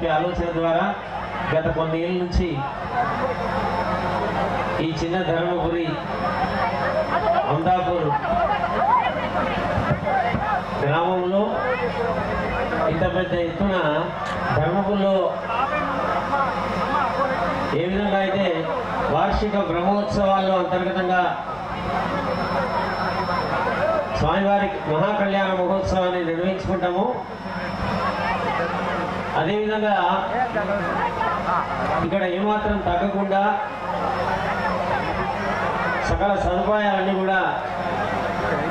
నిర్వహిస్తే ఆలోచన ద్వారా గత కొన్నేళ్ళ నుంచి ఈ చిన్న ధర్మపురి అమదాపూర్ గ్రామంలో ఇంత పెద్ద ఎత్తున ధర్మపురిలో ఏ విధంగా అయితే వార్షిక బ్రహ్మోత్సవాల్లో అంతర్గతంగా స్వామివారి మహాకళ్యాణ మహోత్సవాన్ని నిర్వహించుకుంటాము అదేవిధంగా ఇక్కడ ఏమాత్రం తగ్గకుండా సకల సదుపాయాలన్నీ కూడా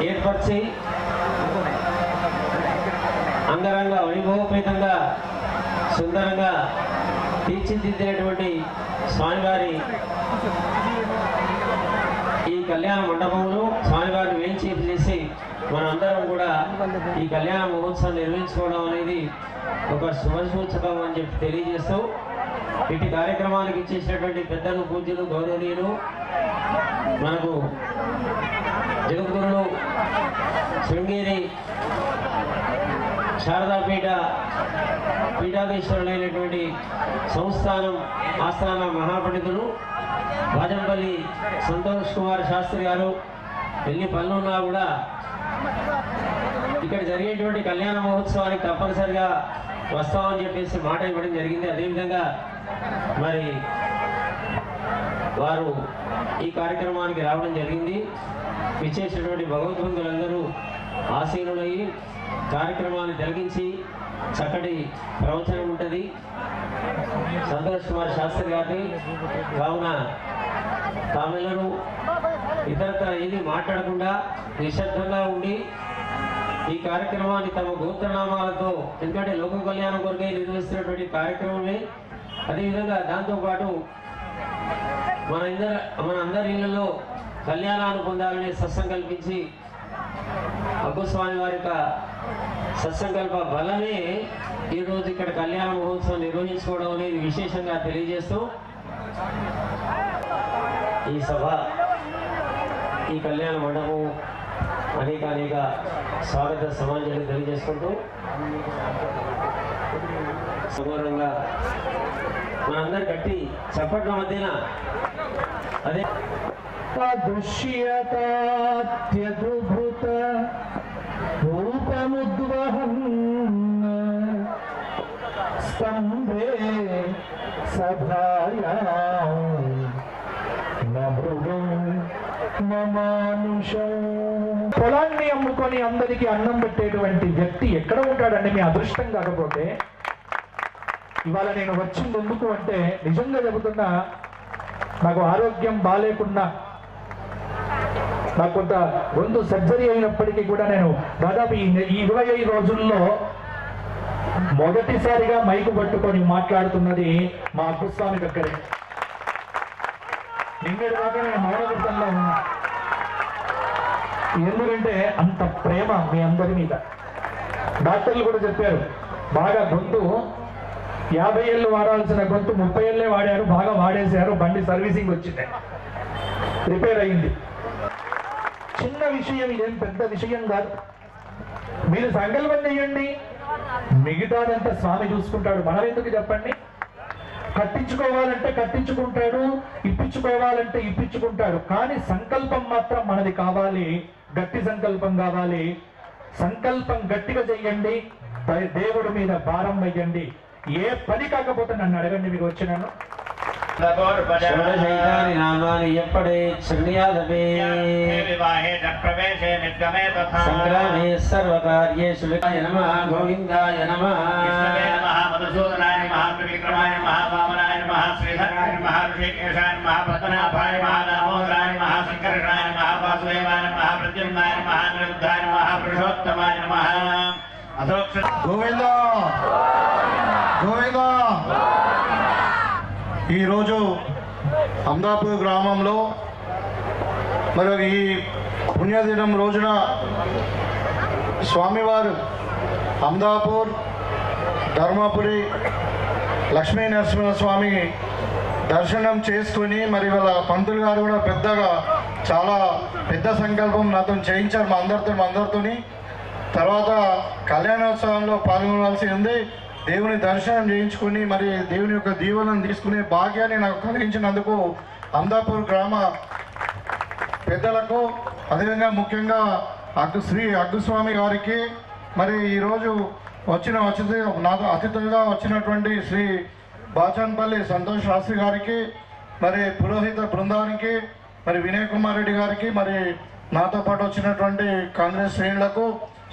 ఏర్పరిచి అంగరంగ వైభవపేతంగా సుందరంగా తీర్చిదిద్దినటువంటి స్వామివారి ఈ కళ్యాణ మండపంలో స్వామివారిని వేయించేసి చేసి మనందరం కూడా ఈ కళ్యాణ మహోత్సవం నిర్వహించుకోవడం అనేది ఒక శుభసూచకం అని చెప్పి తెలియజేస్తూ ఇటు కార్యక్రమానికి ఇచ్చేసినటువంటి పెద్దలు పూజలు గౌరవనీయులు మనకు జగద్గురులు శృంగేరి శారదాపీఠ పీఠాధీశ్వరులైనటువంటి సంస్థానం ఆస్థాన మహాపండితులు బాజంపల్లి సంతోష్ కుమార్ శాస్త్రి గారు ఎన్ని పనులున్నా కూడా ఇక్కడ జరిగేటువంటి కళ్యాణ మహోత్సవానికి తప్పనిసరిగా వస్తామని చెప్పేసి మాట ఇవ్వడం జరిగింది. అదేవిధంగా మరి వారు ఈ కార్యక్రమానికి రావడం జరిగింది. విచ్చేసినటువంటి భగవద్బంధులందరూ ఆసీనులయ్యి కార్యక్రమాన్ని తొలగించి చక్కటి ప్రవచనం ఉంటుంది. సంతోష్ కుమార్ శాస్త్రి గారిని కావున తామెల్లరూ ఇతరత్ర ఏది మాట్లాడకుండా నిశ్శబ్దంగా ఉండి ఈ కార్యక్రమాన్ని తమ గోత్రనామాలతో ఎందుకంటే లోక కళ్యాణం కొరకై నిర్వహిస్తున్నటువంటి కార్యక్రమమే. అదేవిధంగా దాంతోపాటు మన ఇద్దరు మన అందరి ఇళ్ళలో కళ్యాణాన్ని పొందాలని సత్సంకల్పించి అబ్బుస్వామి వారి యొక్క సత్సంకల్ప బలమే ఈరోజు ఇక్కడ కళ్యాణ మహోత్సవం నిర్వహించుకోవడం అనేది విశేషంగా తెలియజేస్తూ ఈ సభ ఈ కళ్యాణ మండపం అనేక అనేక స్వాగత సమాజాలు తెలియజేసుకుంటూ సమూలంగా మనందరు గట్టి చప్పట్ల మధ్యన అదే దృశ్యతాత్యద్భుత రూపముద్వహన్న స్తంభే సభాయా. నమృగం మమానుషం పొలాన్ని అమ్ముకొని అందరికీ అన్నం పెట్టేటువంటి వ్యక్తి ఎక్కడ ఉంటాడండి? మీ అదృష్టం కాకపోతే. ఇవాళ నేను వచ్చింది ఎందుకు అంటే నిజంగా చెబుతున్నా నాకు ఆరోగ్యం బాగాలేకున్నా నాకు కొంత గొంతు సర్జరీ అయినప్పటికీ కూడా నేను దాదాపు ఈ ఇరవై ఐదు రోజుల్లో మొదటిసారిగా మైకు పట్టుకొని మాట్లాడుతున్నది మా అబ్బుస్వామి దగ్గరే. నిన్నటి దాకా నేను మౌనవృతంలో ఉన్నా. ఎందుకంటే అంత ప్రేమ మీ అందరి మీద. డాక్టర్లు కూడా చెప్పారు బాగా గొంతు యాభై ఏళ్ళు వాడాల్సిన గొంతు ముప్పై ఏళ్ళే వాడారు బాగా వాడేశారు బండి సర్వీసింగ్ వచ్చింది. రిపేర్ అయింది. చిన్న విషయం ఇదేం పెద్ద విషయం కాదు. మీరు సంకల్పం చేయండి. మిగతాదంతా స్వామి చూసుకుంటాడు. మనం ఎందుకు చెప్పండి? కట్టించుకోవాలంటే కట్టించుకుంటాడు ఇప్పించుకోవాలంటే ఇప్పించుకుంటాడు. కానీ సంకల్పం మాత్రం మనది కావాలి గట్టి సంకల్పం కావాలి. సంకల్పం గట్టిగా చెయ్యండి దేవుడి మీద భారం వేయండి. ఏ పని కాకపోతే నన్ను అడగండి మీకు వచ్చినాను. షోడశైతాని నామాని ఎప్పడే శృణ్యాదపే వివాహే చ ప్రవేశే నిర్గమే తథా సంగ్రామే సర్వకార్యేషు వికాయ నమః గోవిందాయ నమః. విష్ణవే నమః మధుసూదనాయ నమః త్రివిక్రమాయ నమః వామనాయ నమః శ్రీధరాయ నమః ఋషికేశాయ నమః పద్మనాభాయ నమః దామోదరాయ నమః. శంకర్షాయ నమః వాసుదేవాయ నమః ప్రద్యుమ్నాయ నమః నిరుద్ధాయ నమః పురుషోత్తమాయ నమః అధోక్ష గోవింద! గోవింద! ఈరోజు అమదాపూర్ గ్రామంలో మరి ఈ పుణ్యదినం రోజున స్వామివారు అమదాపూర్ ధర్మపురి లక్ష్మీ నరసింహస్వామి దర్శనం చేసుకుని మరి వాళ్ళ పంతులు గారు కూడా పెద్దగా చాలా పెద్ద సంకల్పం నాతో చేయించారు మా అందరితో మా అందరితో తర్వాత కళ్యాణోత్సవంలో పాల్గొనవలసి ఉంది దేవుని దర్శనం చేయించుకుని మరి దేవుని యొక్క దీవెనను తీసుకునే భాగ్యాన్ని నాకు కలిగించినందుకు అందాపూర్ గ్రామ పెద్దలకు అదేవిధంగా ముఖ్యంగా అగ్గు శ్రీ అగ్గుస్వామి గారికి మరి ఈరోజు వచ్చిన అతిథి నాతో అతిథులుగా వచ్చినటువంటి శ్రీ బాచన్పల్లి సంతోష్ శాస్త్రి గారికి మరి పురోహిత బృందానికి మరి వినయ్ కుమార్ రెడ్డి గారికి మరి నాతో పాటు వచ్చినటువంటి కాంగ్రెస్ శ్రేణులకు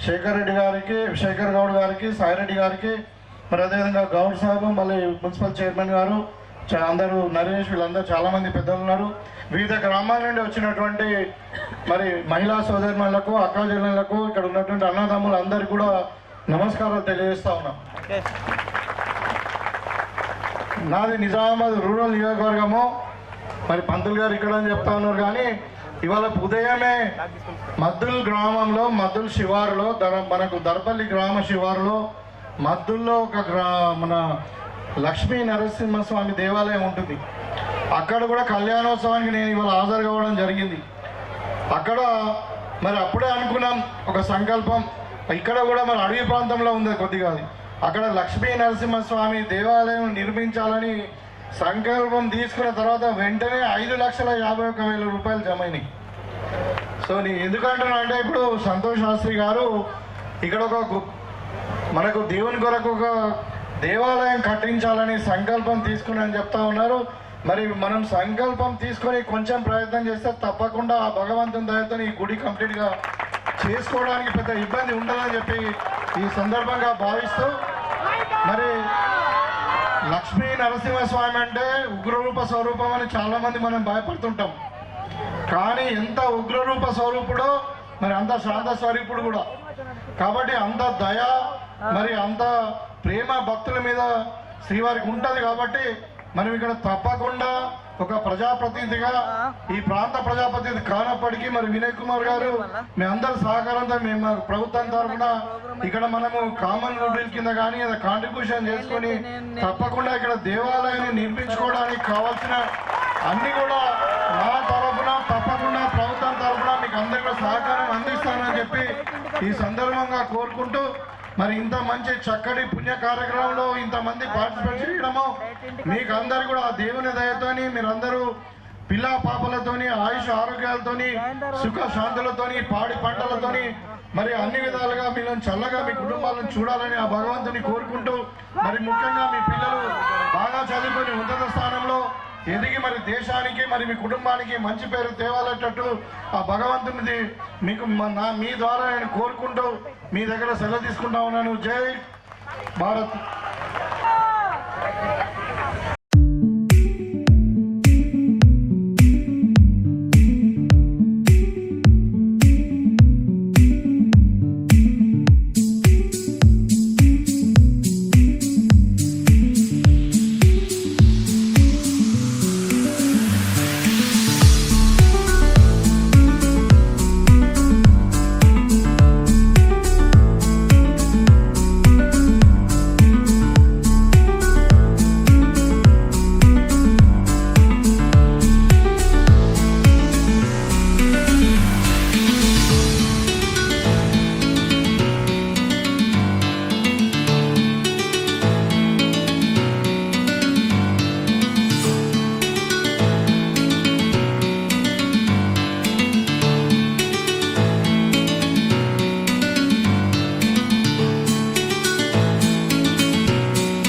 శేఖర్ రెడ్డి గారికి శేఖర్ గౌడ్ గారికి సాయిరెడ్డి గారికి మరి అదేవిధంగా గౌడ్ సాహెబ్ మళ్ళీ మున్సిపల్ చైర్మన్ గారు అందరూ నరేష్ వీళ్ళందరూ చాలామంది పెద్దలు ఉన్నారు. వివిధ గ్రామాల నుండి వచ్చినటువంటి మరి మహిళా సోదరులకు అక్క ఇక్కడ ఉన్నటువంటి అన్నదమ్ములు అందరికీ కూడా నమస్కారాలు తెలియజేస్తా ఉన్నాం. నాది నిజామాబాద్ రూరల్ నియోజకవర్గము. మరి పంతులు గారు ఇక్కడ అని చెప్తా ఉన్నారు కానీ ఇవాళ ఉదయమే మద్దుల్ గ్రామంలో మద్దుల్ శివారులో దర మనకు దర్పల్లి గ్రామ శివారులో మద్దుల్లో ఒక గ్రా మన లక్ష్మీ నరసింహస్వామి దేవాలయం ఉంటుంది. అక్కడ కూడా కళ్యాణోత్సవానికి నేను ఇవాళ హాజరు కావడం జరిగింది. అక్కడ మరి అప్పుడే అనుకున్నాం ఒక సంకల్పం. ఇక్కడ కూడా మన అడవి ప్రాంతంలో ఉంది కొద్దిగా అది. అక్కడ లక్ష్మీ నరసింహస్వామి దేవాలయం నిర్మించాలని సంకల్పం తీసుకున్న తర్వాత వెంటనే ఐదు లక్షల యాభై ఒక్క వేల రూపాయలు జమ అయినాయి సో నేను ఎందుకంటున్నా అంటే ఇప్పుడు సంతోష్ శాస్త్రి గారు ఇక్కడ ఒక మనకు దేవుని కొరకు ఒక దేవాలయం కట్టించాలని సంకల్పం తీసుకుని అని చెప్తా ఉన్నారు మరి మనం సంకల్పం తీసుకొని కొంచెం ప్రయత్నం చేస్తే తప్పకుండా ఆ భగవంతుని దయతో ఈ గుడి కంప్లీట్గా చేసుకోవడానికి పెద్ద ఇబ్బంది ఉండదని చెప్పి ఈ సందర్భంగా భావిస్తూ మరి లక్ష్మీ నరసింహస్వామి అంటే ఉగ్రరూప స్వరూపం అని చాలామంది మనం భయపడుతుంటాం. కానీ ఎంత ఉగ్రరూప స్వరూపుడో మరి అంత శాంత స్వరూపుడు కూడా. కాబట్టి అంత దయ మరి అంత ప్రేమ భక్తుల మీద శ్రీవారికి ఉంటుంది కాబట్టి మనం ఇక్కడ తప్పకుండా ఒక ప్రజాప్రతినిధిగా ఈ ప్రాంత ప్రజాప్రతినిధి కానప్పటికీ మరి వినయ్ కుమార్ గారు మీ అందరి సహకారంతో మేము మా ప్రభుత్వం తరఫున ఇక్కడ మనము కామన్ రూబిల్ కింద కానీ కాంట్రిబ్యూషన్ చేసుకొని తప్పకుండా ఇక్కడ దేవాలయాన్ని నిర్మించుకోవడానికి కావాల్సిన అన్ని కూడా నా తరఫున తప్పకుండా ప్రభుత్వం తరఫున మీకు అందరికీ సహకారం అందిస్తానని చెప్పి ఈ సందర్భంగా కోరుకుంటూ మరి ఇంత మంచి చక్కటి పుణ్య కార్యక్రమంలో ఇంతమంది పార్టిసిపేట్ చేయడము మీకు అందరు కూడా ఆ దేవుని దయతోని మీరందరూ పిల్ల పాపలతోని ఆయుష్ ఆరోగ్యాలతోని సుఖ శాంతులతోని పాడి పంటలతోని మరి అన్ని విధాలుగా మీరు చల్లగా మీ కుటుంబాలను చూడాలని ఆ భగవంతుని కోరుకుంటూ మరి ముఖ్యంగా మీ పిల్లలు బాగా చదువుకొని ఉన్నత స్థానంలో ఎదిగి మరి దేశానికి మరి మీ కుటుంబానికి మంచి పేరు తేవాలటట్టు ఆ భగవంతునిది మీకు మ- నా మీ ద్వారా నేను కోరుకుంటూ మీ దగ్గర సెలవు తీసుకుంటా ఉన్నాను. జై భారత్